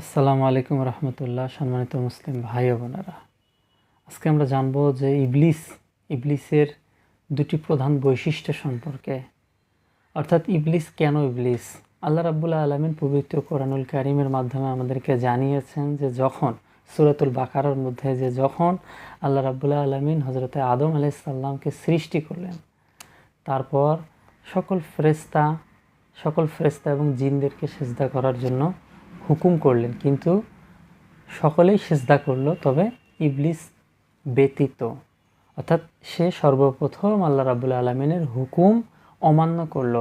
আসসালামু আলাইকুম রহমতুল্লাহ, সম্মানিত মুসলিম ভাই বোনেরা। আজকে আমরা জানব যে ইবলিস, ইবলিসের দুটি প্রধান বৈশিষ্ট্য সম্পর্কে। অর্থাৎ ইবলিস কেন ইবলিস? আল্লাহ রাব্বুল্লাহ আলমিন পবিত্র কোরআনুল কারিমের মাধ্যমে আমাদেরকে জানিয়েছেন যে যখন, সুরাতুল বাকারার মধ্যে যে যখন আল্লাহ রাব্বুল্লাহ আলমিন হজরতে আদম আলাইসাল্লামকে সৃষ্টি করলেন, তারপর সকল ফ্রেস্তা সকল ফ্রেস্তা এবং জিনদেরকে সেজদা করার জন্য হুকুম করলেন, কিন্তু সকলেই সেজদা করল, তবে ইবলিস ব্যতীত। অর্থাৎ সে সর্বপ্রথম আল্লাহ রাবুল আলমিনের হুকুম অমান্য করল।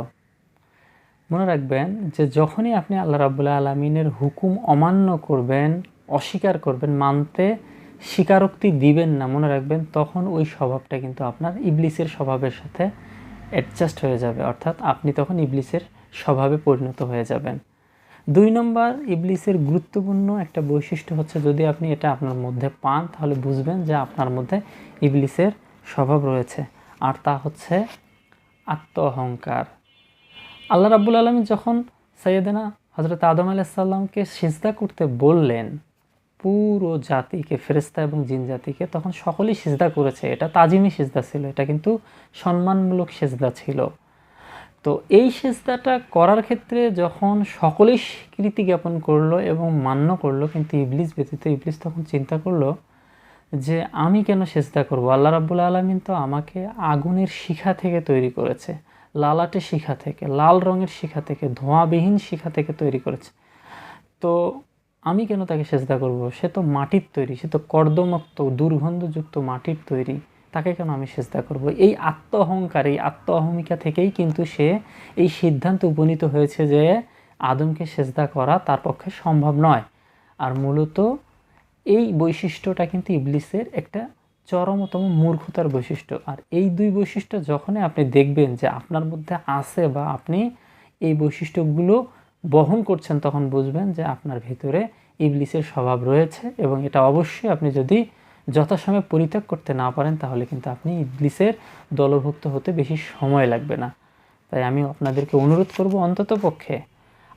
মনে রাখবেন যে যখনই আপনি আল্লাহ রাবুল্লাহ আলমিনের হুকুম অমান্য করবেন, অস্বীকার করবেন, মানতে স্বীকারোক্তি দিবেন না, মনে রাখবেন, তখন ওই স্বভাবটা কিন্তু আপনার ইবলিসের স্বভাবের সাথে অ্যাডজাস্ট হয়ে যাবে। অর্থাৎ আপনি তখন ইবলিসের স্বভাবে পরিণত হয়ে যাবেন। দুই নম্বর ইবলিসের গুরুত্বপূর্ণ একটা বৈশিষ্ট্য হচ্ছে যদি আপনি এটা আপনার মধ্যে পান, তাহলে বুঝবেন যে আপনার মধ্যে ইবলিসের স্বভাব রয়েছে। আর তা হচ্ছে আত্ম অহংকার আল্লাহ রাব্বুল আলমী যখন সৈয়দনা হজরত আদম আলাইসাল্লামকে সিজদা করতে বললেন, পুরো জাতিকে ফেরেস্তা এবং জিন জাতিকে, তখন সকলেই সিজদা করেছে। এটা তাজিমি সিজদা ছিল, এটা কিন্তু সম্মানমূলক সিজদা ছিল। তো এই সেজদাটা করার ক্ষেত্রে যখন সকলেই স্বীকৃতি জ্ঞাপন করল এবং মান্য করল, কিন্তু ইবলিস ব্যতীত ইবলিস তখন চিন্তা করল যে, আমি কেন সেজদা করব? আল্লাহ রাব্বুল আলমিন তো আমাকে আগুনের শিখা থেকে তৈরি করেছে, লালাটে শিখা থেকে, লাল রঙের শিখা থেকে, ধোঁয়াবিহীন শিখা থেকে তৈরি করেছে। তো আমি কেন তাকে সেজদা করব? সে তো মাটির তৈরি, সে তো কর্দমুক্ত, দুর্গন্ধযুক্ত মাটির তৈরি। তাকে কেন আমি সেজদা করব? এই আত্ম অহংকার এই আত্ম অহমিকা থেকেই কিন্তু সে এই সিদ্ধান্ত উপনীত হয়েছে যে আদমকে সেজদা করা তার পক্ষে সম্ভব নয়। আর মূলত এই বৈশিষ্ট্যটা কিন্তু ইবলিসের একটা চরমতম মূর্খতার বৈশিষ্ট্য। আর এই দুই বৈশিষ্ট্য যখনই আপনি দেখবেন যে আপনার মধ্যে আছে বা আপনি এই বৈশিষ্ট্যগুলো বহন করছেন, তখন বুঝবেন যে আপনার ভিতরে ইবলিসের স্বভাব রয়েছে এবং এটা অবশ্যই আপনি যদি যথাসময়ে পরিত্যাগ করতে না পারেন, তাহলে কিন্তু আপনি ইবলিসের দলভুক্ত হতে বেশি সময় লাগবে না। তাই আমি আপনাদেরকে অনুরোধ করব অন্তত পক্ষে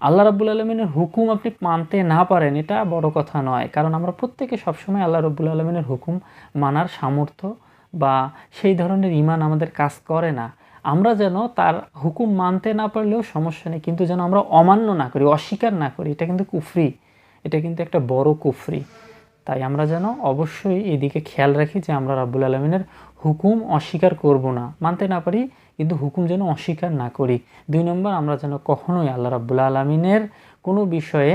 আল্লাহ রাব্বুল আলমিনের হুকুম আপনি মানতে না পারেন, এটা বড় কথা নয়। কারণ আমরা প্রত্যেকে সবসময় আল্লাহ রব্বুল আলমিনের হুকুম মানার সামর্থ্য বা সেই ধরনের ইমান আমাদের কাজ করে না। আমরা যেন তার হুকুম মানতে না পারলেও সমস্যা নেই, কিন্তু যেন আমরা অমান্য না করি, অস্বীকার না করি, এটা কিন্তু কুফরি। এটা কিন্তু একটা বড় কুফরি। তাই আমরা যেন অবশ্যই এদিকে খেয়াল রাখি যে আমরা রাব্বুল আলমিনের হুকুম অস্বীকার করব না, মানতে না পারি, কিন্তু হুকুম যেন অস্বীকার না করি। দুই নম্বর, আমরা যেন কখনোই আল্লাহ রাব্বুল আলমিনের কোনো বিষয়ে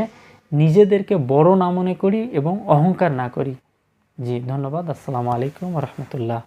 নিজেদেরকে বড় না মনে করি এবং অহংকার না করি। জি, ধন্যবাদ। আসসালামু আলাইকুম রহমতুল্লাহ।